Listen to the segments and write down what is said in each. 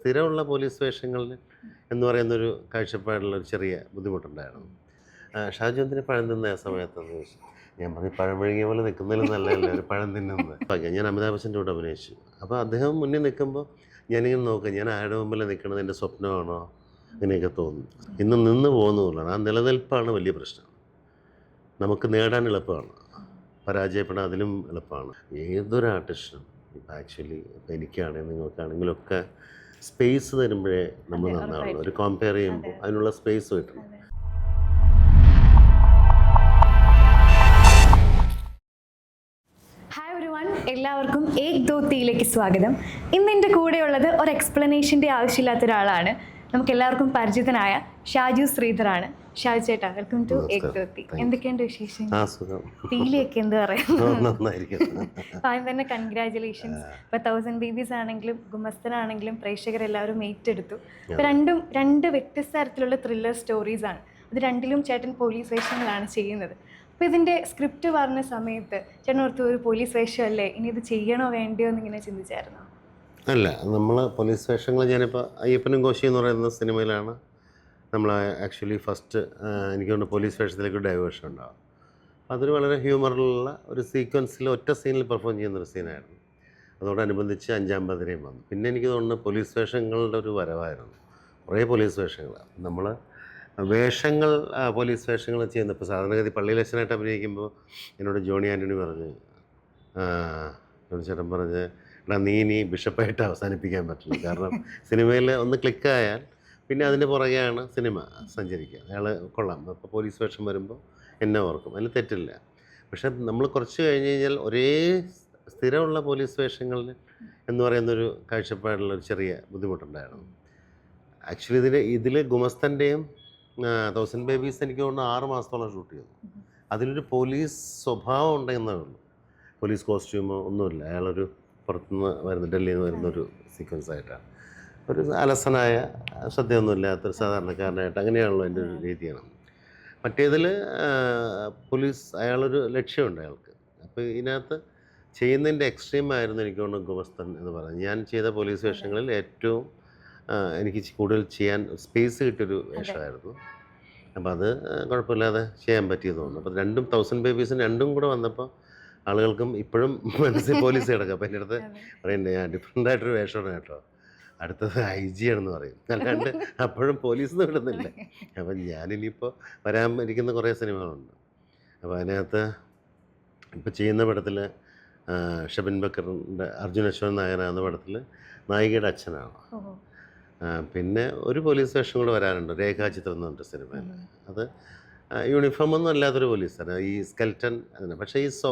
സ്ഥിരമുള്ള police വേഷങ്ങളിൽ എന്ന് പറയുന്നൊരു കാഴ്ചപ്പാടിലുള്ള ഒരു ചെറിയ ബുദ്ധിമുട്ടുണ്ടായിരുന്നു. ഷാജു എന്തിന് പഴം തിന്ന ആ ചോദിച്ചു. ഞാൻ പറഞ്ഞു പഴം വിഴുങ്ങിയ പോലെ നിൽക്കുന്നതിലും ഒരു പഴം തിന്നുന്നത്. ഞാൻ അമിതാഭ് ബച്ചന്റെ കൂടെ അഭിനയിച്ചു. അപ്പോൾ അദ്ദേഹം മുന്നിൽ നിൽക്കുമ്പോൾ ഞാനിങ്ങനെ നോക്കുക ഞാൻ ആരുടെ മുമ്പിൽ നിൽക്കുന്നത് എന്റെ സ്വപ്നമാണോ? ഇങ്ങനെയൊക്കെ തോന്നും. ഇന്ന് നിന്ന് പോകുന്നതുകൊണ്ടാണ് ആ നിലനിൽപ്പാണ് വലിയ പ്രശ്നം. നമുക്ക് നേടാൻ എളുപ്പമാണ്. പരാജയപ്പെടാൻ അതിലും എളുപ്പമാണ്. ഏതൊരു ആർട്ടിസ്റ്റിനും ഇപ്പം ആക്ച്വലി ഇപ്പം എനിക്കാണെങ്കിൽ നിങ്ങൾക്കാണെങ്കിലും ഒക്കെ സ്പേസ് തരുമ്പോഴേ നമ്മൾ നന്നാവുള്ളൂ ഒരു. കമ്പയർ ചെയ്യുമ്പോൾ അതിനുള്ള സ്പേസ് കിട്ടണം എല്ലാവർക്കും ഏക് ദോത്തിയിലേക്ക് സ്വാഗതം. ഇന്ന് എന്റെ കൂടെയുള്ളത് ഒരു എക്സ്പ്ലനേഷന്റെ ആവശ്യമില്ലാത്ത ഒരാളാണ്. നമുക്ക് എല്ലാവർക്കും പരിചിതനായ ഷാജു ശ്രീധറാണ് ഷാജു ചേട്ടാ വെൽക്കം ടു ഏക് ദോ തീ Thank എന്തൊക്കെയുണ്ട് വിശേഷം തീയിലേക്ക് എന്ത് പറയാം? നന്നായിരിക്കും ആദ്യം തന്നെ കൺഗ്രാചുലേഷൻസ് ഇപ്പൊ തൗസൻഡ് ബേബീസ് ആണെങ്കിലും ഗുമസ്തനാണെങ്കിലും പ്രേക്ഷകരെല്ലാവരും ഏറ്റെടുത്തു. ഇപ്പൊ രണ്ടും രണ്ട് വ്യത്യസ്ത തരത്തിലുള്ള ത്രില്ലർ സ്റ്റോറീസ് ആണ്. അത് രണ്ടിലും ചേട്ടൻ പോലീസ് വേഷങ്ങളാണ് ചെയ്യുന്നത്. അപ്പോൾ ഇതിന്റെ സ്ക്രിപ്റ്റ് പറഞ്ഞ സമയത്ത് ചേട്ടൻ ഓർത്ത് ഒരു പോലീസ് വേഷമല്ലേ ഇനി ഇത് ചെയ്യണോ വേണ്ടയോ എന്ന് ഇങ്ങനെ ചിന്തിച്ചായിരുന്നു? അല്ല നമ്മൾ പോലീസ് വേഷങ്ങൾ ഞാനിപ്പോൾ അയ്യപ്പനും കോശി എന്ന് പറയുന്ന സിനിമയിലാണ് നമ്മൾ ആക്ച്വലി ഫസ്റ്റ് എനിക്ക് തോന്നുന്നു പോലീസ് വേഷത്തിലേക്ക് ഡൈവേർഷൻ ഉണ്ടാകും അതൊരു വളരെ ഹ്യൂമറിലുള്ള ഒരു സീക്വൻസിൽ ഒറ്റ സീനിൽ പെർഫോം ചെയ്യുന്ന ഒരു സീനായിരുന്നു അതോടനുബന്ധിച്ച് അഞ്ചാം പതിനേയും വന്നു. പിന്നെ എനിക്ക് തോന്നുന്നു പോലീസ് വേഷങ്ങളുടെ ഒരു വരവായിരുന്നു. കുറേ പോലീസ് വേഷങ്ങൾ നമ്മൾ വേഷങ്ങൾ പോലീസ് വേഷങ്ങൾ ചെയ്യുന്നത് ഇപ്പോൾ സാധാരണഗതി പള്ളിയിലച്ഛനായിട്ട് അഭിനയിക്കുമ്പോൾ എന്നോട് ജോണി ആന്റണി പറഞ്ഞ് ജോണി ചേട്ടൻ പറഞ്ഞ് എടാ നീ ഇനി ബിഷപ്പായിട്ട് അവസാനിപ്പിക്കാൻ പറ്റില്ല. കാരണം സിനിമയിൽ ഒന്ന് ക്ലിക്കായാൽ പിന്നെ അതിന്റെ പുറകെയാണ് സിനിമ സഞ്ചരിക്കുക. അയാൾ കൊള്ളാം. അപ്പോൾ പോലീസ് വേഷം വരുമ്പോൾ എന്നെ ഓർക്കും. അതിൽ തെറ്റില്ല. പക്ഷെ നമ്മൾ കുറച്ച് കഴിഞ്ഞ് കഴിഞ്ഞാൽ ഒരേ സ്ഥിരമുള്ള പോലീസ് വേഷങ്ങളിൽ എന്ന് പറയുന്നൊരു കാഴ്ചപ്പാടുള്ള ഒരു ചെറിയ ബുദ്ധിമുട്ടുണ്ടായിരുന്നു. ആക്ച്വലി ഇതിൽ ഇതിൽ ഗുമസ്തന്റെയും തൗസൻഡ് ബേബീസ് എനിക്ക് തോന്നുന്നു ആറ് മാസത്തോളം ഷൂട്ട് ചെയ്തു. അതിലൊരു പോലീസ് സ്വഭാവം ഉണ്ടെന്നേ ഉള്ളൂ. പോലീസ് കോസ്റ്റ്യൂമോ ഒന്നുമില്ല. അയാളൊരു പുറത്തുനിന്ന് വരുന്ന ഡൽഹിയിൽ നിന്ന് വരുന്നൊരു സീക്വൻസ് ആയിട്ടാണ്. ഒരു അലസനായ ശ്രദ്ധയൊന്നുമില്ലാത്തൊരു സാധാരണക്കാരനായിട്ട് അങ്ങനെയാണല്ലോ എന്റെ ഒരു രീതിയാണ്. മറ്റേതിൽ പോലീസ് അയാളൊരു ലക്ഷ്യമുണ്ട് അയാൾക്ക്. അപ്പോൾ ഇതിനകത്ത് ചെയ്യുന്നതിന്റെ എക്സ്ട്രീം ആയിരുന്നു എനിക്ക് തോന്നുന്നു ഗുമസ്തൻ എന്ന് പറയുന്നത്. ഞാൻ ചെയ്ത പോലീസ് വേഷങ്ങളിൽ ഏറ്റവും എനിക്ക് കൂടുതൽ ചെയ്യാൻ സ്പേസ് കിട്ടിയൊരു വേഷമായിരുന്നു. അപ്പോൾ അത് കുഴപ്പമില്ലാതെ ചെയ്യാൻ പറ്റിയത് തോന്നുന്നു. അപ്പോൾ രണ്ടും തൗസൻഡ് ബേബീസും രണ്ടും കൂടെ വന്നപ്പോൾ ആളുകൾക്കും ഇപ്പോഴും മനസ്സിൽ പോലീസ് കിടക്കുക അപ്പോൾ എന്റെ അടുത്ത് പറയുന്നുണ്ട് ഞാൻ ഡിഫറെന്റ് ആയിട്ടൊരു വേഷമാണ് കേട്ടോ. അടുത്തത് ഐ ജി ആണെന്ന് പറയും. അല്ലാണ്ട് അപ്പോഴും പോലീസ് ഒന്നും വിടുന്നില്ല അപ്പം ഞാനിനിയിപ്പോൾ വരാൻ ഇരിക്കുന്ന കുറേ സിനിമകളുണ്ട്. അപ്പോൾ അതിനകത്ത് ഇപ്പോൾ ചെയ്യുന്ന പടത്തിൽ ഷബിൻ ബക്കറിന്റെ അർജുൻ അശ്വൻ നായർ എന്ന പടത്തിൽ നായികയുടെ അച്ഛനാണ്. പിന്നെ ഒരു പോലീസ് വേഷം കൂടെ വരാനുണ്ട് രേഖാചിത്രം എന്ന് പറഞ്ഞ സിനിമയിൽ അത് യൂണിഫോം ഒന്നും അല്ലാത്തൊരു പോലീസാണ്. ഈ സ്കെൽറ്റൻ അതിന്. പക്ഷേ ഈ സ്വ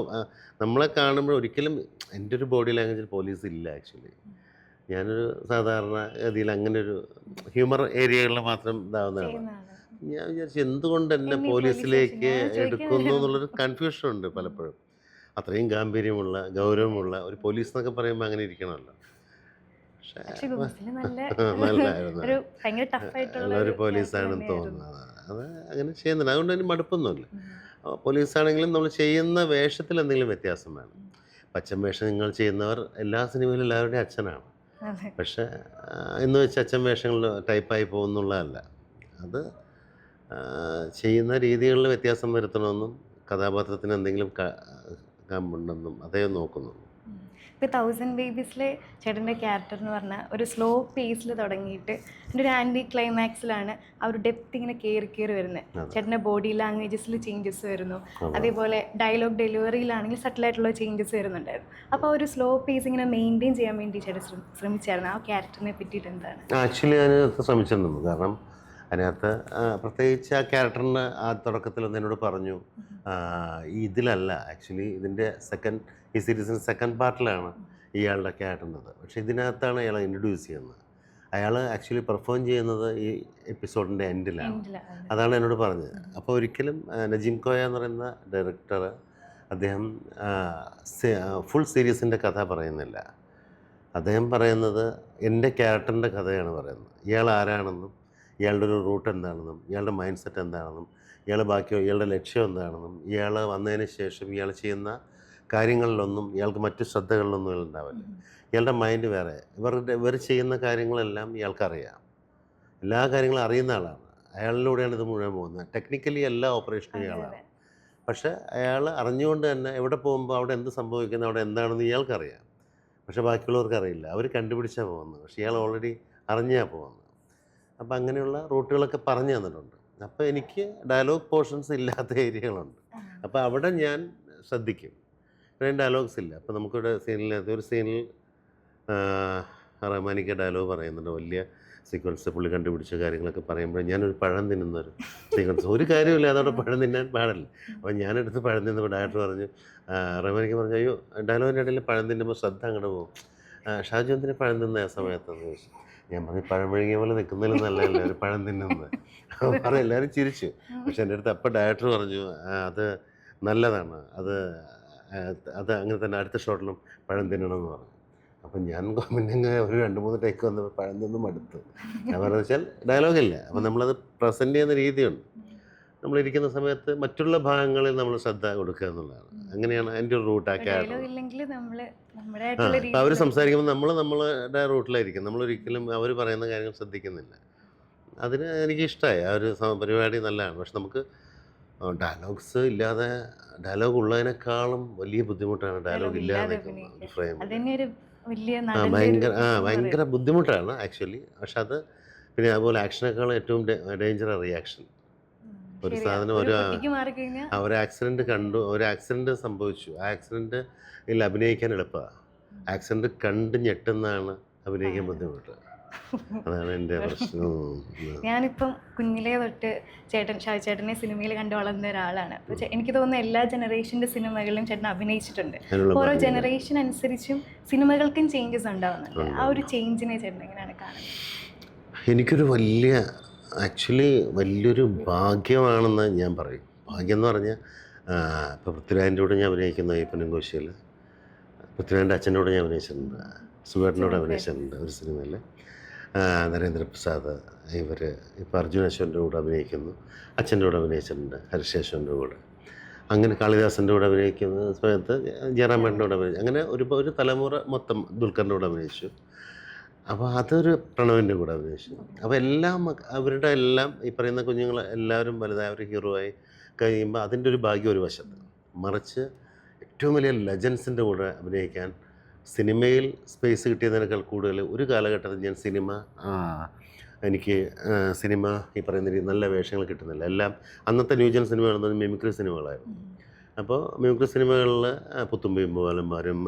നമ്മളെ കാണുമ്പോൾ ഒരിക്കലും എന്റെ ഒരു ബോഡി ലാംഗ്വേജിൽ പോലീസ് ഇല്ല ആക്ച്വലി. ഞാനൊരു സാധാരണ ഗതിയിൽ അങ്ങനെ ഒരു ഹ്യൂമർ ഏരിയകളിൽ മാത്രം ഇതാവുന്നതാണ്. ഞാൻ വിചാരിച്ചു എന്തുകൊണ്ട് എന്നെ പോലീസിലേക്ക് എടുക്കുന്നു എന്നുള്ളൊരു കൺഫ്യൂഷൻ ഉണ്ട് പലപ്പോഴും. അത്രയും ഗാംഭീര്യമുള്ള ഗൗരവമുള്ള ഒരു പോലീസ് എന്നൊക്കെ പറയുമ്പോൾ അങ്ങനെ ഇരിക്കണമല്ലോ. നല്ലൊരു ഒരു പോലീസാണെന്ന് തോന്നുന്നത്. അത് അങ്ങനെ ചെയ്യുന്നില്ല അതുകൊണ്ട് അതിന് മടുപ്പൊന്നുമില്ല. പോലീസാണെങ്കിലും നമ്മൾ ചെയ്യുന്ന വേഷത്തിൽ എന്തെങ്കിലും വ്യത്യാസം വേണം. പച്ചൻ വേഷം നിങ്ങൾ ചെയ്യുന്നവർ എല്ലാ സിനിമയിലും എല്ലാവരുടെയും അച്ഛനാണ്. പക്ഷേ എന്ന് വെച്ച് അച്ഛൻ വേഷങ്ങൾ ടൈപ്പായി പോകുന്നുള്ളതല്ല. അത് ചെയ്യുന്ന രീതികളിൽ വ്യത്യാസം വരുത്തണമെന്നും കഥാപാത്രത്തിന് എന്തെങ്കിലും കമ്പുണ്ടെന്നും അതേ നോക്കുന്നുള്ളൂ ഉം. ഇപ്പൊ തൗസൻഡ് ബേബീസിലെ ചേട്ടന്റെ ക്യാരക്ടർ എന്ന് പറഞ്ഞാൽ ഒരു സ്ലോ പേസിൽ തുടങ്ങിയിട്ട് എന്റെ ഒരു ആന്റി ക്ലൈമാക്സിലാണ് ആ ഒരു ഡെപ്ത് ഇങ്ങനെ കയറി കയറി വരുന്നത്. ചേട്ടന്റെ ബോഡി ലാംഗ്വേജസിൽ ചേഞ്ചസ് വരുന്നു. അതേപോലെ ഡയലോഗ് ഡെലിവറിയിലാണെങ്കിൽ സട്ടിലായിട്ടുള്ള ചേഞ്ചസ് വരുന്നുണ്ടായിരുന്നു. അപ്പോൾ ആ ഒരു സ്ലോ പേസ് ഇങ്ങനെ മെയിന്റെയിൻ ചെയ്യാൻ വേണ്ടി ചേട്ടൻ ശ്രമി- ശ്രമിച്ചായിരുന്നു. ആ ക്യാരക്ടറിനെ പറ്റിയിട്ട് എന്താണ്? ആക്ച്വലി ഞാൻ ശ്രമിച്ചിരുന്നു കാരണം അതിനകത്ത് പ്രത്യേകിച്ച് ആ ക്യാരക്ടറിന് ആ തുടക്കത്തിൽ ഒന്ന് എന്നോട് പറഞ്ഞു ഇതിലല്ല ആക്ച്വലി ഇതിന്റെ സെക്കൻഡ് ഈ സീരീസിന്റെ സെക്കൻഡ് പാർട്ടിലാണ് ഇയാളുടെ ക്യാരക്ടറിന്റെത്. പക്ഷേ ഇതിനകത്താണ് അയാളെ ഇൻട്രൊഡ്യൂസ് ചെയ്യുന്നത്. അയാൾ ആക്ച്വലി പെർഫോം ചെയ്യുന്നത് ഈ എപ്പിസോഡിന്റെ എൻഡിലാണ്. അതാണ് എന്നോട് പറഞ്ഞത്. അപ്പോൾ ഒരിക്കലും നജീം കോയ എന്ന് പറയുന്ന ഡയറക്ടർ അദ്ദേഹം ഫുൾ സീരീസിന്റെ കഥ പറയുന്നില്ല. അദ്ദേഹം പറയുന്നത് എന്റെ ക്യാരക്ടറിന്റെ കഥയാണ് പറയുന്നത്. ഇയാൾ ആരാണെന്നും ഇയാളുടെ ഒരു റൂട്ട് എന്താണെന്നും ഇയാളുടെ മൈൻഡ് സെറ്റ് എന്താണെന്നും ഇയാൾ ബാക്കി ഇയാളുടെ ലക്ഷ്യം എന്താണെന്നും ഇയാൾ വന്നതിന് ശേഷം ഇയാൾ ചെയ്യുന്ന കാര്യങ്ങളിലൊന്നും ഇയാൾക്ക് മറ്റു ശ്രദ്ധകളിലൊന്നും ഉണ്ടാവില്ല. ഇയാളുടെ മൈൻഡ് വേറെ. ഇവരുടെ ഇവർ ചെയ്യുന്ന കാര്യങ്ങളെല്ലാം ഇയാൾക്കറിയാം എല്ലാ കാര്യങ്ങളും അറിയുന്ന ആളാണ്. അയാളിലൂടെയാണ് ഇത് മുഴുവൻ പോകുന്നത്. ടെക്നിക്കലി എല്ലാ ഓപ്പറേഷനും ഇയാളാണ്. പക്ഷേ അയാൾ അറിഞ്ഞുകൊണ്ട് തന്നെ എവിടെ പോകുമ്പോൾ അവിടെ എന്ത് സംഭവിക്കുന്നത് അവിടെ എന്താണെന്ന് ഇയാൾക്കറിയാം. പക്ഷേ ബാക്കിയുള്ളവർക്ക് അറിയില്ല. അവർ കണ്ടുപിടിച്ചാണ് പോകുന്നത്. പക്ഷേ ഇയാൾ ഓൾറെഡി അറിഞ്ഞാണ് പോകുന്നത്. അപ്പോൾ അങ്ങനെയുള്ള റൂട്ടുകളൊക്കെ പറഞ്ഞു തന്നിട്ടുണ്ട്. അപ്പോൾ എനിക്ക് ഡയലോഗ് പോർഷൻസ് ഇല്ലാത്ത ഏരിയകളുണ്ട്. അപ്പോൾ അവിടെ ഞാൻ ശ്രദ്ധിക്കും. ഇവിടെ ഡയലോഗ്സ് ഇല്ല. അപ്പോൾ നമുക്കിവിടെ സീനിനകത്ത് ഒരു സീനിൽ റഹ്മാനിക്ക് ഡയലോഗ് പറയുന്നുണ്ട്. വലിയ സീക്വൻസ് പുള്ളി കണ്ടുപിടിച്ച കാര്യങ്ങളൊക്കെ പറയുമ്പോൾ ഞാനൊരു പഴം തിന്നുന്നൊരു സീക്വൻസ് ഒരു കാര്യമില്ല അതവിടെ പഴം തിന്നാൻ പാടില്ല. അപ്പോൾ ഞാനെടുത്ത് പഴം തിന്നപ്പോൾ ഡയറക്ടർ പറഞ്ഞു റഹ്മാനിക്ക് പറഞ്ഞു അയ്യോ ഡയലോഗിന്റെ ഇടയിൽ പഴം തിന്നുമ്പോൾ ശ്രദ്ധ അങ്ങോട്ട് പോകും. ഷാജു എന്തിനു പഴം തിന്ന ആ സമയത്തെന്ന് ചോദിച്ചു ഞാൻ പറഞ്ഞു പഴം വിഴുങ്ങിയ പോലെ നിൽക്കുന്നതിൽ നല്ലതല്ലേ? ഒരു പഴം തിന്നുന്നത്. അപ്പോൾ പറഞ്ഞു എല്ലാവരും ചിരിച്ചു. പക്ഷെ എന്റെ അടുത്ത് അപ്പം ഡയറക്ടർ പറഞ്ഞു അത് നല്ലതാണ്. അത് അത് അങ്ങനെ തന്നെ അടുത്ത ഷോട്ടിലും പഴം തിന്നണമെന്ന് പറഞ്ഞു. അപ്പം ഞാൻ പിന്നെ ഒരു രണ്ട് മൂന്ന് ടേക്ക് വന്നപ്പോൾ പഴം തിന്നും മടുത്തു. ഞാൻ പറഞ്ഞു വെച്ചാൽ ഡയലോഗില്ല? അപ്പം നമ്മളത് പ്രസന്റ് ചെയ്യുന്ന രീതിയുണ്ട്. നമ്മളിരിക്കുന്ന സമയത്ത് മറ്റുള്ള ഭാഗങ്ങളിൽ നമ്മൾ ശ്രദ്ധ കൊടുക്കുക എന്നുള്ളതാണ്. അങ്ങനെയാണ് എന്റെ ഒരു റൂട്ട് ആ ഇല്ലെങ്കിൽ നമ്മൾ നമ്മുടെ ആ ആയിട്ടുള്ള അവർ സംസാരിക്കുമ്പോൾ നമ്മൾ നമ്മളുടെ റൂട്ടിലായിരിക്കും. നമ്മളൊരിക്കലും അവർ പറയുന്ന കാര്യങ്ങൾ ശ്രദ്ധിക്കുന്നില്ല. അതിന് എനിക്ക് ഇഷ്ടമായി ആ ഒരു പരിപാടി നല്ലതാണ്. പക്ഷെ നമുക്ക് ഡയലോഗ്സ് ഇല്ലാതെ ഡയലോഗ് ഉള്ളതിനേക്കാളും വലിയ ബുദ്ധിമുട്ടാണ് ഡയലോഗ് ഇല്ലാതെ ഫ്രെയിം ഭയങ്കര ആ ഭയങ്കര ബുദ്ധിമുട്ടാണ് ആക്ച്വലി പക്ഷെ അത് പിന്നെ അതുപോലെ ആക്ഷനേക്കാളും ഏറ്റവും ഡേഞ്ചർ റിയാക്ഷൻ ഒരു സാധനം ഒരു ഒരു- ആക്സിഡന്റ് ആ ഒരു കണ്ടു ഒരു ആക്സിഡന്റ് സംഭവിച്ചു. ആ ആക്സിഡന്റ് ഇല്ല അഭിനയിക്കാൻ എളുപ്പമാണ് ആക്സിഡന്റ് കണ്ട് ഞെട്ടുന്നതാണ് അഭിനയിക്കാൻ ബുദ്ധിമുട്ട്. അതാണ് എന്റെ പ്രശ്നം. ഞാനിപ്പം കുഞ്ഞിലേ തൊട്ട് ചേട്ടൻ ഷാജി ചേട്ടനെ സിനിമയിൽ കണ്ടു വളർന്ന ഒരാളാണ്. എനിക്ക് തോന്നുന്നു എല്ലാ ജനറേഷന്റെ സിനിമകളിലും ചേട്ടൻ അഭിനയിച്ചിട്ടുണ്ട്. ഓരോ ജനറേഷൻ അനുസരിച്ചും സിനിമകൾക്കും ചേഞ്ചസ് ഉണ്ടാവുന്നുണ്ട്. ആ ഒരു ചേഞ്ചിനെ ചേട്ടൻ എങ്ങനെയാണ് കാണുന്നത്? എനിക്കൊരു വലിയ ആക്ച്വലി വലിയൊരു ഭാഗ്യമാണെന്ന് ഞാൻ പറയും. ഭാഗ്യം എന്ന് പറഞ്ഞാൽ ഇപ്പോൾ പൃഥ്വിരാജിന്റെ കൂടെ ഞാൻ അഭിനയിക്കുന്ന അയ്യപ്പനും കോശിയിൽ പൃഥ്വിരാജിന്റെ അച്ഛന്റെ കൂടെ ഞാൻ അഭിനയിച്ചിട്ടുണ്ട് സുവേട്ടനോട് അഭിനയിച്ചിട്ടുണ്ട് ഒരു സിനിമയിൽ നരേന്ദ്രപ്രസാദ് ഇവർ ഇപ്പോൾ അർജുൻ അശോന്റെ കൂടെ അഭിനയിക്കുന്നു അച്ഛന്റെ കൂടെ അഭിനയിച്ചിട്ടുണ്ട് ഹർഷേശ്വന്റെ കൂടെ. അങ്ങനെ കാളിദാസന്റെ കൂടെ അഭിനയിക്കുന്ന സമയത്ത് ജയറാമേട്ടന്റെ കൂടെ അഭിനയിച്ചു അങ്ങനെ ഒരു ഒരു തലമുറ മൊത്തം ദുൽഖറിന്റെ കൂടെ അഭിനയിച്ചു. അപ്പോൾ അതൊരു പ്രണവിന്റെ കൂടെ അഭിനയിച്ചു അപ്പോൾ എല്ലാം അവരുടെ എല്ലാം ഈ പറയുന്ന കുഞ്ഞുങ്ങൾ എല്ലാവരും വലുതായ ഒരു ഹീറോ ആയി കഴിയുമ്പോൾ അതിന്റെ ഒരു ഭാഗ്യം ഒരു വശത്ത്. മറിച്ച് ഏറ്റവും വലിയ ലെജൻസിന്റെ കൂടെ അഭിനയിക്കാൻ സിനിമയിൽ സ്പേസ് കിട്ടിയതിനേക്കാൾ കൂടുതൽ ഒരു കാലഘട്ടത്തിൽ ഞാൻ സിനിമ എനിക്ക് സിനിമ ഈ പറയുന്ന രീതി നല്ല വേഷങ്ങൾ കിട്ടുന്നില്ല. എല്ലാം അന്നത്തെ ന്യൂജൻ സിനിമകൾ മിമിക്രി സിനിമകളായിരുന്നു. അപ്പോൾ മിമിക്രി സിനിമകളിൽ പുത്തുമ്പയും പോലന്മാരും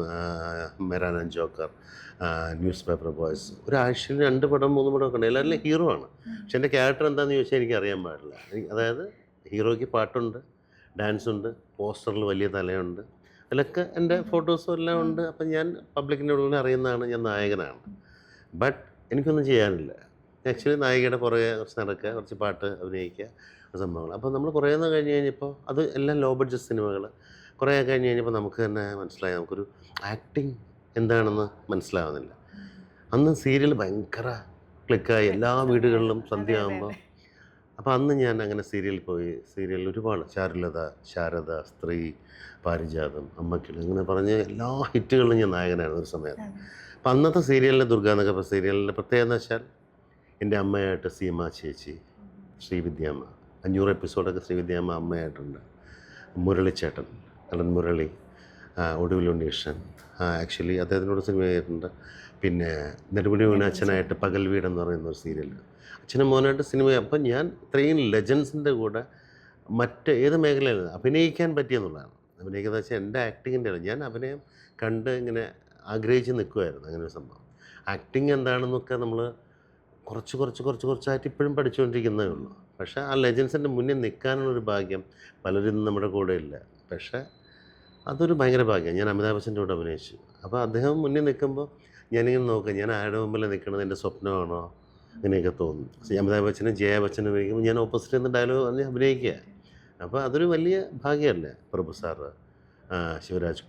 മെരാനൻ ജോക്കർ ന്യൂസ് പേപ്പർ ബോയ്സ് ഒരാഴ്ചയിൽ രണ്ട് പടം മൂന്ന് പടം ഒക്കെ ഉണ്ട്. എല്ലാവരും ഹീറോ ആണ്. പക്ഷെ എന്റെ ക്യാരക്ടർ എന്താണെന്ന് ചോദിച്ചാൽ എനിക്ക് അറിയാൻ പാടില്ല. അതായത് ഹീറോയ്ക്ക് പാട്ടുണ്ട് ഡാൻസ് ഉണ്ട് പോസ്റ്ററിൽ വലിയ തലയുണ്ട്. അതിലൊക്കെ എന്റെ ഫോട്ടോസും എല്ലാം ഉണ്ട്. അപ്പം ഞാൻ പബ്ലിക്കിന്റെ ഉള്ളിൽ അറിയുന്നതാണ് ഞാൻ നായകനാണ്. ബട്ട് എനിക്കൊന്നും ചെയ്യാനില്ല. ആക്ച്വലി നായികയുടെ പുറകെ കുറച്ച് നടക്കുക കുറച്ച് പാട്ട് അഭിനയിക്കുക സംഭവങ്ങൾ അപ്പോൾ നമ്മൾ കുറേ നാൾ കഴിഞ്ഞ് കഴിഞ്ഞപ്പോൾ അത് എല്ലാം ലോ ബഡ്ജറ്റ് സിനിമകൾ കുറേ കഴിഞ്ഞ് കഴിഞ്ഞപ്പോൾ നമുക്ക് തന്നെ മനസ്സിലായി നമുക്കൊരു ആക്ടിങ് എന്താണെന്ന് മനസ്സിലാവുന്നില്ല. അന്ന് സീരിയൽ ഭയങ്കര ക്ലിക്കായി എല്ലാ വീടുകളിലും സന്ധ്യയാകുമ്പോൾ അപ്പോൾ അന്ന് ഞാൻ അങ്ങനെ സീരിയൽ പോയി. സീരിയൽ ഒരുപാട് ചാരുലത ശാരദ സ്ത്രീ പാരിജാതം അമ്മക്കിളി അങ്ങനെ പറഞ്ഞ് എല്ലാ ഹിറ്റുകളിലും ഞാൻ നായകനായിരുന്നു ഒരു സമയത്ത്. അപ്പം അന്നത്തെ സീരിയലിലെ ദുർഗ എന്നൊക്കെ സീരിയലിന്റെ പ്രത്യേകത എന്ന് വെച്ചാൽ എന്റെ അമ്മയായിട്ട് സീമ ചേച്ചി ശ്രീവിദ്യാമ്മ അഞ്ഞൂറ് എപ്പിസോഡൊക്കെ ശ്രീവിദ്യാമ്മ അമ്മയായിട്ടുണ്ട്. മുരളിച്ചേട്ടൻ നടൻ മുരളി ഒടുവിലുണ്ണീഷൻ ഒടുവിൽ ഉണ്ണീഷൻ ആക്ച്വലി അദ്ദേഹത്തിനോട് സിനിമ ചെയ്തിട്ടുണ്ട്. പിന്നെ നെടുമുടി വീണാച്ചനായിട്ട് പകൽ വീടെന്ന് എന്ന് പറയുന്ന ഒരു സീരിയൽ അച്ഛനും മോനായിട്ട് സിനിമ അപ്പം ഞാൻ ഇത്രയും ലെജൻസിന്റെ കൂടെ മറ്റ് ഏത് മേഖലയിൽ അഭിനയിക്കാൻ പറ്റിയെന്നുള്ളതാണ് അഭിനയിക്കുന്ന വെച്ചാൽ എന്റെ ആക്ടിങ്ങിന്റെ അല്ല. ഞാൻ അഭിനയം കണ്ട് ഇങ്ങനെ ആഗ്രഹിച്ച് നിൽക്കുമായിരുന്നു അങ്ങനെ ഒരു സംഭവം. ആക്ടിങ് എന്താണെന്നൊക്കെ നമ്മൾ കുറച്ച് കുറച്ച് കുറച്ച് കുറച്ചായിട്ട് ഇപ്പോഴും പഠിച്ചുകൊണ്ടിരിക്കുന്നതേ ഉള്ളൂ. പക്ഷേ ആ ലെജൻസിന്റെ മുന്നിൽ നിൽക്കാനുള്ളൊരു ഭാഗ്യം പലരും നമ്മുടെ കൂടെ ഇല്ല. പക്ഷേ അതൊരു ഭയങ്കര ഭാഗ്യമാണ്. ഞാൻ അമിതാഭ് ബച്ചന്റെ കൂടെ അഭിനയിച്ചു. അപ്പോൾ അദ്ദേഹം മുന്നിൽ നിൽക്കുമ്പോൾ ഞാനിങ്ങനെ നോക്കുക ഞാൻ ആരുടെ മുമ്പിൽ നിൽക്കുന്നത് എന്റെ സ്വപ്നമാണോ? അങ്ങനെയൊക്കെ തോന്നും. അമിതാഭ് ബച്ചനും ജയ ബച്ചനും അഭിനയിക്കുമ്പോൾ ഞാൻ ഓപ്പോസിറ്റ് നിന്ന് ഡയലോഗ് പറഞ്ഞ് അഭിനയിക്കുക. അപ്പോൾ അതൊരു വലിയ ഭാഗ്യമല്ലേ? പ്രഭു സാറ് ശിവരാജ്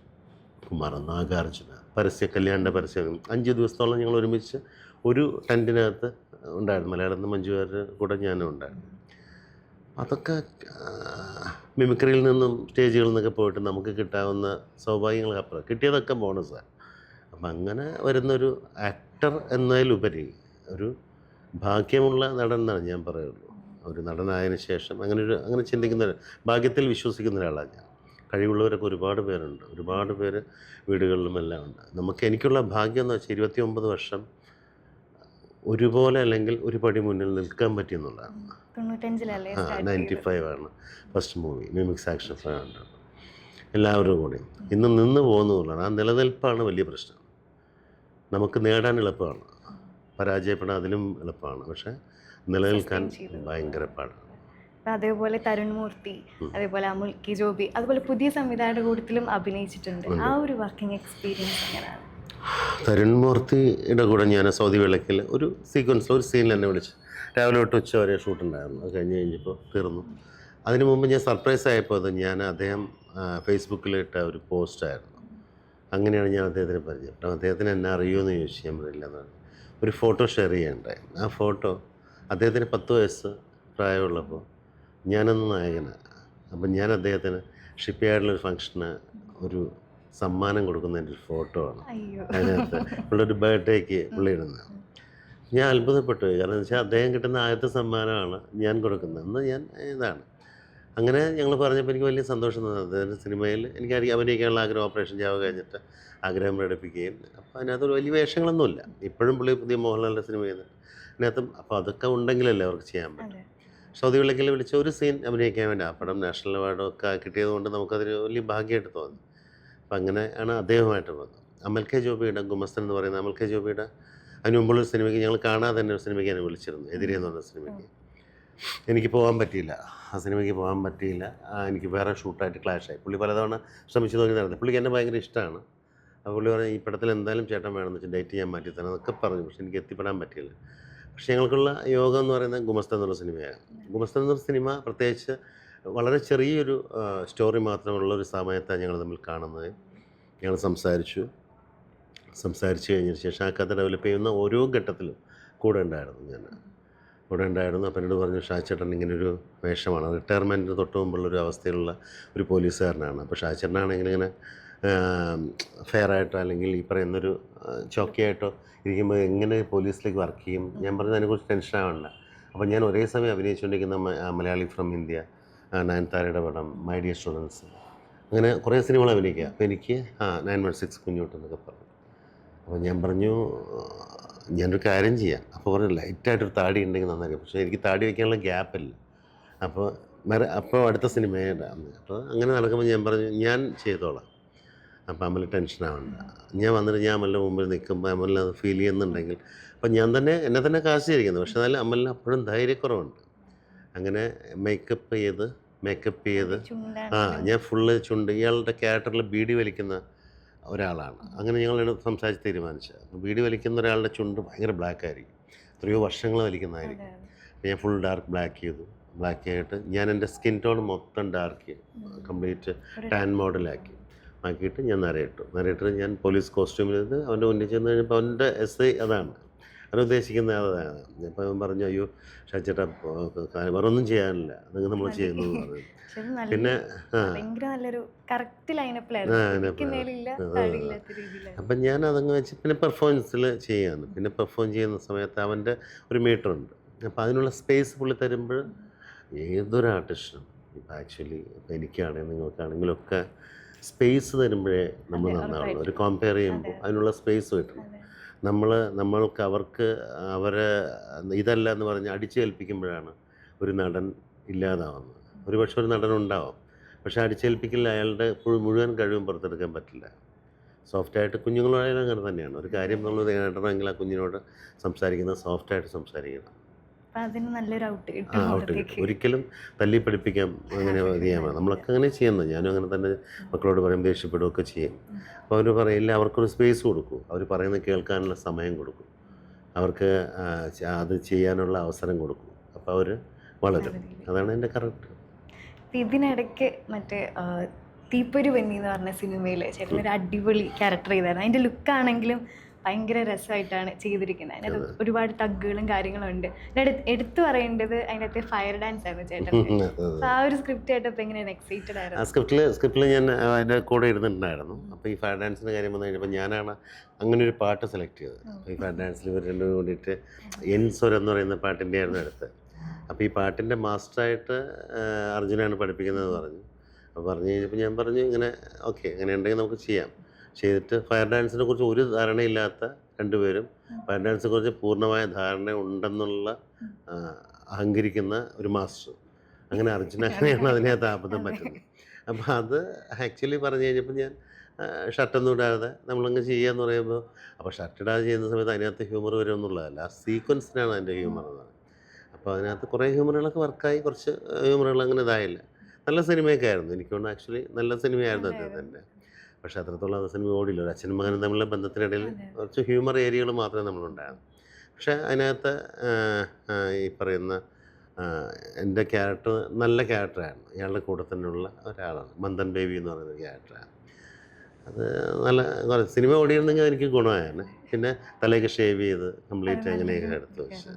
കുമാർ നാഗാർജുന പരസ്യ കല്യാണിന്റെ പരസ്യം അഞ്ച് ദിവസത്തോളം ഞങ്ങൾ ഒരുമിച്ച് ഒരു ടെന്റിനകത്ത് ഉണ്ടായിരുന്നു. മലയാളത്തിൽ മഞ്ജുവാരുടെ കൂടെ ഞാനും ഉണ്ടായിരുന്നു. അതൊക്കെ മിമിക്രിയിൽ നിന്നും സ്റ്റേജുകളിൽ നിന്നൊക്കെ പോയിട്ട് നമുക്ക് കിട്ടാവുന്ന സൗഭാഗ്യങ്ങൾക്കപ്പുറം കിട്ടിയതൊക്കെ ബോണസാണ് അപ്പം അങ്ങനെ വരുന്നൊരു ആക്ടർ എന്നതിലുപരി ഒരു ഭാഗ്യമുള്ള നടൻ എന്നാണ് ഞാൻ പറയുള്ളൂ. ഒരു നടനായതിനു ശേഷം അങ്ങനെ ഒരു അങ്ങനെ ചിന്തിക്കുന്ന ഭാഗ്യത്തിൽ വിശ്വസിക്കുന്ന ഒരാളാണ് ഞാൻ. കഴിവുള്ളവരൊക്കെ ഒരുപാട് പേരുണ്ട്. ഒരുപാട് പേര് വീടുകളിലും എല്ലാം ഉണ്ട്. നമുക്ക് എനിക്കുള്ള ഭാഗ്യം എന്ന് വെച്ചാൽ ഇരുപത്തി ഒമ്പത് വർഷം ഒരുപോലെ അല്ലെങ്കിൽ ഒരു പടി മുന്നിൽ നിൽക്കാൻ പറ്റിയെന്നുള്ളതാണ് എന്നുള്ളതാണ്. ആ നയന്റി ഫൈവ് ആണ് first movie mimics action five hundred എല്ലാവരും കൂടി. ഇന്ന് നിന്ന് പോകുന്നതുകൊണ്ടാണ് ആ നിലനിൽപ്പാണ് വലിയ പ്രശ്നം. നമുക്ക് നേടാൻ എളുപ്പമാണ്. പരാജയപ്പെടാൻ അതിലും എളുപ്പമാണ്. പക്ഷേ നിലനിൽക്കാൻ ഭയങ്കര പാടാണ്. അതേപോലെ തരുൺ മൂർത്തി അതേപോലെ അമുൽ കി ജോബി അതുപോലെ പുതിയ സംവിധായകരുടെ കൂട്ടത്തിലും അഭിനയിച്ചിട്ടുണ്ട്. ആ ഒരു വർക്കിംഗ് എക്സ്പീരിയൻസ് എങ്ങനെയാണ്? തരുൺ മൂർത്തിയുടെ കൂടെ ഞാൻ സൗദി വിളക്കിൽ ഒരു സീക്വൻസ് ഒരു സീനിൽ എന്നെ വിളിച്ച് രാവിലെ തൊട്ട് ഉച്ച വരെ ഷൂട്ടുണ്ടായിരുന്നു അത് കഴിഞ്ഞ് കഴിഞ്ഞപ്പോൾ തീർന്നു. അതിനു മുമ്പ് ഞാൻ സർപ്രൈസ് ആയപ്പോൾ അത് ഞാൻ അദ്ദേഹം ഫേസ്ബുക്കിലിട്ട ഒരു പോസ്റ്റായിരുന്നു അങ്ങനെയാണ് ഞാൻ അദ്ദേഹത്തിന് പരിചയപ്പെട്ടത്. അദ്ദേഹത്തിന് എന്നെ അറിയുമെന്ന് ചോദിച്ചു ഞാൻ പറയില്ല എന്നാണ്. ഒരു ഫോട്ടോ ഷെയർ ചെയ്യണ്ടായി ആ ഫോട്ടോ അദ്ദേഹത്തിന് പത്ത് വയസ്സ് പ്രായമുള്ളപ്പോൾ ഞാനന്ന് നായകനാണ് അപ്പം ഞാൻ അദ്ദേഹത്തിന് ഷിപ്പ് യാർഡിലൊരു ഫങ്ഷന് ഒരു സമ്മാനം കൊടുക്കുന്നതിന്റെ ഒരു ഫോട്ടോ ആണ്. അതിനകത്ത് പുള്ളിയുടെ ബർത്ത്ഡേക്ക് പുള്ളി ഇടുന്നത് ഞാൻ അത്ഭുതപ്പെട്ടു. കാരണം എന്ന് വെച്ചാൽ അദ്ദേഹം കിട്ടുന്ന ആദ്യത്തെ സമ്മാനമാണ് ഞാൻ കൊടുക്കുന്നത്. അന്ന് ഞാൻ ഇതാണ്. അങ്ങനെ ഞങ്ങൾ പറഞ്ഞപ്പോൾ എനിക്ക് വലിയ സന്തോഷം തന്നെ. അദ്ദേഹത്തിന്റെ സിനിമയിൽ എനിക്ക് അഭിനയിക്കാനുള്ള ആഗ്രഹം ഓപ്പറേഷൻ ജാവ് കഴിഞ്ഞിട്ട് ആഗ്രഹം പ്രകടിപ്പിക്കുകയും. അപ്പോൾ അതിനകത്ത് ഒരു വലിയ വേഷങ്ങളൊന്നുമില്ല. ഇപ്പോഴും പുള്ളി പുതിയ മോഹൻലാലിന്റെ സിനിമ ചെയ്യുന്നുണ്ട്. അതിനകത്ത് അപ്പോൾ അതൊക്കെ ഉണ്ടെങ്കിലല്ലേ അവർക്ക് ചെയ്യാൻ പറ്റും. സൗദി വിളക്കിൽ വിളിച്ച ഒരു സീൻ അഭിനയിക്കാൻ വേണ്ടി ആ പടം നാഷണൽ അവാർഡൊക്കെ ഒക്കെ കിട്ടിയത് കൊണ്ട് നമുക്കതൊരു വലിയ ഭാഗ്യമായിട്ട് തോന്നി. അപ്പം അങ്ങനെയാണ് അദ്ദേഹമായിട്ട് വന്നത് അമൽ കെ ജോബിയുടെ ഗുമസ്തൻ എന്ന് പറയുന്ന അമൽ കെ ജോബിയുടെ അതിന് മുമ്പുള്ള സിനിമയ്ക്ക് ഞങ്ങൾ കാണാതെ തന്നെ ഒരു സിനിമയ്ക്ക് എന്നെ വിളിച്ചിരുന്നു. എതിരെ എന്ന് പറഞ്ഞ സിനിമയ്ക്ക്. എനിക്ക് പോകാൻ പറ്റിയില്ല. ആ സിനിമയ്ക്ക് പോകാൻ പറ്റിയില്ല. എനിക്ക് വേറെ ഷൂട്ടായിട്ട് ക്ലാഷായി പുള്ളി പലതവണ ശ്രമിച്ചു നോക്കി നടന്നത് പുള്ളിക്ക് എന്നെ ഭയങ്കര ഇഷ്ടമാണ്. അപ്പോൾ പുള്ളി പറഞ്ഞു ഈ പടത്തിൽ എന്തായാലും ചേട്ടൻ വേണമെന്ന് വെച്ചാൽ ഡേറ്റ് ചെയ്യാൻ മാറ്റി തരാം എന്നൊക്കെ പറഞ്ഞു. പക്ഷെ എനിക്ക് എത്തിപ്പെടാൻ പറ്റിയില്ല. പക്ഷേ ഞങ്ങൾക്കുള്ള യോഗം എന്ന് പറയുന്നത് ഗുമസ്ത എന്നുള്ള സിനിമയാണ്. ഗുമസ്ത എന്നൊരു സിനിമ പ്രത്യേകിച്ച് വളരെ ചെറിയൊരു സ്റ്റോറി മാത്രമുള്ള ഒരു സമയത്താണ് ഞങ്ങൾ തമ്മിൽ കാണുന്നത്. ഞങ്ങൾ സംസാരിച്ചു. സംസാരിച്ചു കഴിഞ്ഞതിന് ശേഷം ആ കഥ ഡെവലപ്പ് ചെയ്യുന്ന ഓരോ ഘട്ടത്തിലും കൂടെ ഉണ്ടായിരുന്നു ഞാൻ. കൂടെ ഉണ്ടായിരുന്നു. അപ്പം എന്നോട് പറഞ്ഞു ഇങ്ങനെ ഒരു വേഷമാണ്. റിട്ടയർമെന്റിന് തൊട്ട് മുമ്പുള്ള ഒരു അവസ്ഥയിലുള്ള ഒരു പോലീസുകാരനാണ്. അപ്പോൾ ഷാച്ചേട്ടനാണെങ്കിൽ ഇങ്ങനെ ഫെയർ ആയിട്ടോ അല്ലെങ്കിൽ ഈ പറയുന്നൊരു ചോക്കിയായിട്ടോ ഇരിക്കുമ്പോൾ എങ്ങനെ പോലീസിലേക്ക് വർക്ക് ചെയ്യും? ഞാൻ പറഞ്ഞത് അതിനെക്കുറിച്ച് ടെൻഷൻ ആവണ്ട. അപ്പോൾ ഞാൻ ഒരേ സമയം അഭിനയിച്ചുകൊണ്ടിരിക്കുന്ന മലയാളി ഫ്രം ഇന്ത്യ നയൻതാരയുടെ പടം മൈ ഡിയർ സ്റ്റുഡൻസ് അങ്ങനെ കുറേ സിനിമകൾ അഭിനയിക്കുക. അപ്പോൾ എനിക്ക് ആ നയൻ വൺ സിക്സ് കുഞ്ഞോട്ട് എന്നൊക്കെ പറഞ്ഞു. അപ്പോൾ ഞാൻ പറഞ്ഞു ഞാനൊരു കാര്യം ചെയ്യാം. അപ്പോൾ പറഞ്ഞു ലൈറ്റായിട്ടൊരു താടി ഉണ്ടെങ്കിൽ നന്നായിരിക്കും. പക്ഷേ എനിക്ക് താടി വയ്ക്കാനുള്ള ഗ്യാപ്പില്ല. അപ്പോൾ മര അപ്പോൾ അടുത്ത സിനിമയുടെ അപ്പോൾ അങ്ങനെ നടക്കുമ്പോൾ ഞാൻ പറഞ്ഞു ഞാൻ ചെയ്തോളാം. അപ്പോൾ അമ്മൽ ടെൻഷൻ ആവണ്ട ഞാൻ വന്നിട്ട് ഞാൻ അമ്മലിന്റെ മുമ്പിൽ നിൽക്കുമ്പോൾ അമ്മലിന് അത് ഫീൽ ചെയ്യുന്നുണ്ടെങ്കിൽ അപ്പം ഞാൻ തന്നെ എന്നെ തന്നെ കാശ് ചെയ്തിരിക്കുന്നത് പക്ഷേ എന്നാലും അമ്മലിന് അപ്പോഴും ധൈര്യക്കുറവുണ്ട്. അങ്ങനെ മേക്കപ്പ് ചെയ്ത് മേക്കപ്പ് ചെയ്ത്. ആ ഞാൻ ഫുള്ള് ചുണ്ട്. ഇയാളുടെ ക്യാരക്ടറിൽ ബീഡി വലിക്കുന്ന ഒരാളാണ്. അങ്ങനെ ഞങ്ങൾ സംസാരിച്ച് തീരുമാനിച്ചത്. ബീഡി വലിക്കുന്ന ഒരാളുടെ ചുണ്ട് ഭയങ്കര ബ്ലാക്ക് ആയിരിക്കും. എത്രയോ വർഷങ്ങൾ വലിക്കുന്നതായിരിക്കും. ഞാൻ ഫുൾ ഡാർക്ക് ബ്ലാക്ക് ചെയ്തു. ബ്ലാക്ക് ആയിട്ട് ഞാൻ എന്റെ സ്കിൻ ടോൺ മൊത്തം ഡാർക്ക് കംപ്ലീറ്റ് ടാൻ മോഡലാക്കി ആക്കിയിട്ട് ഞാൻ നരയിട്ടു നരയിട്ട് ഞാൻ പോലീസ് കോസ്റ്റ്യൂമിൽ നിന്ന് അവന്റെ മുന്നിൽ ചെന്ന് കഴിഞ്ഞപ്പോൾ അവന്റെ എസ് ഐ അതാണ്. അവൻ ഉദ്ദേശിക്കുന്ന അതാണ് ഇപ്പം പറഞ്ഞു അയ്യോ ഷാച്ചേട്ടാ വേറെ ഒന്നും ചെയ്യാനില്ല. നിങ്ങൾ നമ്മൾ ചെയ്യുന്നു പറഞ്ഞു. പിന്നെ അപ്പം ഞാൻ അതങ്ങ് വെച്ച് പിന്നെ പെർഫോമൻസിൽ ചെയ്യാന്ന് പിന്നെ പെർഫോം ചെയ്യുന്ന സമയത്ത് അവന്റെ ഒരു മീറ്റർ ഉണ്ട്. അപ്പം അതിനുള്ള സ്പേസ് പുള്ളി തരുമ്പോൾ ഏതൊരു ആർട്ടിസ്റ്റും ഇപ്പം ആക്ച്വലി ഇപ്പം എനിക്കാണെങ്കിലും നിങ്ങൾക്കാണെങ്കിലും ഒക്കെ സ്പേസ് തരുമ്പോഴേ നമ്മൾ നന്നാവുള്ളൂ. ഒരു കമ്പയർ ചെയ്യുമ്പോൾ അതിനുള്ള സ്പേസ് കിട്ടണം. നമ്മൾ നമ്മൾക്ക് അവർക്ക് അവരെ ഇതല്ല എന്ന് പറഞ്ഞ് അടിച്ചേൽപ്പിക്കുമ്പോഴാണ് ഒരു നടൻ ഇല്ലാതാവുന്നത്. ഒരുപക്ഷെ ഒരു നടൻ ഉണ്ടാവും. പക്ഷെ അടിച്ചേൽപ്പിക്കൽ അയാളുടെ മുഴുവൻ കഴിവും പുറത്തെടുക്കാൻ പറ്റില്ല. സോഫ്റ്റായിട്ട് കുഞ്ഞുങ്ങളായാലും അങ്ങനെ തന്നെയാണ്. ഒരു കാര്യം നമ്മൾ നേടണമെങ്കിൽ ആ കുഞ്ഞിനോട് സംസാരിക്കുന്നത് സോഫ്റ്റായിട്ട് സംസാരിക്കണം. അപ്പൊ അതിന് നല്ലൊരു ഔട്ട് കിട്ടും. ഒരിക്കലും തല്ലി പഠിപ്പിക്കാൻ അങ്ങനെ ചെയ്യാൻ നമ്മളൊക്കെ അങ്ങനെ ചെയ്യുന്നത് ഞാനും അങ്ങനെ തന്നെ മക്കളോട് പറയും ദേഷ്യപ്പെടുകയൊക്കെ ചെയ്യും. അപ്പോൾ അവർ പറയില്ല അവർക്കൊരു സ്പേസ് കൊടുക്കും. അവർ പറയുന്നത് കേൾക്കാനുള്ള സമയം കൊടുക്കും. അവർക്ക് അത് ചെയ്യാനുള്ള അവസരം കൊടുക്കും. അപ്പോൾ അവർ വളരും. അതാണ് എന്റെ കറക്റ്റ്. ഇതിനിടയ്ക്ക് മറ്റേ തീപ്പൊരു വെന്നി എന്ന് പറഞ്ഞ സിനിമയിൽ ചേട്ടൻ ഒരു അടിപൊളി ക്യാരക്ടർ ചെയ്തായിരുന്നു. അതിന്റെ ലുക്ക് ആണെങ്കിലും ഭയങ്കര രസമായിട്ടാണ് ചെയ്തിരിക്കുന്നത്. അതിനകത്ത് ഒരുപാട് തഗ്ഗുകളും കാര്യങ്ങളും ഉണ്ട് എടുത്തു പറയേണ്ടത് അതിനകത്ത് ഫയർ ഡാൻസ് ആയിരുന്നു ചേട്ടൻ ആ ഒരു സ്ക്രിപ്റ്റ് കേട്ടപ്പോൾ എങ്ങനെയാണ് എക്സൈറ്റഡ് ആ ആയിരുന്നു സ്ക്രിപ്റ്റിൽ സ്ക്രിപ്റ്റിൽ ഞാൻ അതിന്റെ കൂടെ ഇരുന്നിട്ടുണ്ടായിരുന്നു. അപ്പോൾ ഈ ഫയർ ഡാൻസിന്റെ കാര്യം വന്നു കഴിഞ്ഞപ്പോൾ ഞാനാണ് അങ്ങനെ ഒരു പാട്ട് സെലക്ട് ചെയ്തത്. ഈ ഫയർ ഡാൻസിൽ ഇവർ രണ്ടും കൂടിയിട്ട് എൻ സ്വരം എന്ന് പറയുന്ന പാട്ടിന്റെ ആയിരുന്നു എടുത്തത് അപ്പോൾ ഈ പാട്ടിന്റെ മാസ്റ്ററായിട്ട് അർജുനാണ് പഠിപ്പിക്കുന്നത് പറഞ്ഞു. അപ്പോൾ പറഞ്ഞു കഴിഞ്ഞപ്പോൾ ഞാൻ പറഞ്ഞു ഇങ്ങനെ ഓക്കെ അങ്ങനെ ഉണ്ടെങ്കിൽ നമുക്ക് ചെയ്യാം. ചെയ്തിട്ട് ഫയർ ഡാൻസിനെ കുറിച്ച് ഒരു ധാരണയില്ലാത്ത രണ്ടുപേരും ഫയർ ഡാൻസിനെ കുറിച്ച് പൂർണമായ ധാരണ ഉണ്ടെന്നുള്ള അഹങ്കരിക്കുന്ന ഒരു മാസ്റ്റർ. അങ്ങനെ അർജുന അങ്ങനെയാണ് അതിനകത്ത് ആപത്തം പറ്റുന്നത്. അപ്പോൾ അത് ആക്ച്വലി പറഞ്ഞു കഴിഞ്ഞപ്പോൾ ഞാൻ ഷർട്ടൊന്നും ഇടാതെ നമ്മളങ്ങ് ചെയ്യാന്ന് പറയുമ്പോൾ അപ്പോൾ ഷർട്ട് ഇടാതെ ചെയ്യുന്ന സമയത്ത് അതിനകത്ത് ഹ്യൂമർ വരും എന്നുള്ളതല്ല. ആ സീക്വൻസിനാണ് അതിന്റെ ഹ്യൂമർ എന്ന് പറയുന്നത്. അപ്പോൾ അതിനകത്ത് കുറേ ഹ്യൂമറുകളൊക്കെ വർക്കായി കുറച്ച് ഹ്യൂമറുകൾ അങ്ങനെ ഇതായില്ല. നല്ല സിനിമയൊക്കെ ആയിരുന്നു. എനിക്ക് തോന്നുന്നു ആക്ച്വലി നല്ല സിനിമയായിരുന്നു അദ്ദേഹത്തിന്റെ. പക്ഷേ അത്രത്തോളം അത് സിനിമ ഓടില്ല. ഒരു അച്ഛനും മകനും തമ്മിലുള്ള ബന്ധത്തിനിടയിൽ. കുറച്ച് ഹ്യൂമർ ഏരിയകൾ മാത്രമേ നമ്മളുണ്ടായിരുന്നു പക്ഷേ അതിനകത്ത് ഈ പറയുന്ന എന്റെ ക്യാരക്ടർ നല്ല ക്യാരക്ടറായിരുന്നു ഇയാളുടെ കൂടെ തന്നെയുള്ള ഒരാളാണ്. മന്ദൻ ബേബി എന്ന് പറയുന്ന ക്യാരക്ടറാണ്. അത് നല്ല കുറേ സിനിമ ഓടിയിരുന്നെങ്കിൽ എനിക്ക് ഗുണമായിരുന്നു. പിന്നെ തലയൊക്കെ ഷേവ് ചെയ്ത് കംപ്ലീറ്റ് അങ്ങനെയൊക്കെ എടുത്ത്. വെച്ച്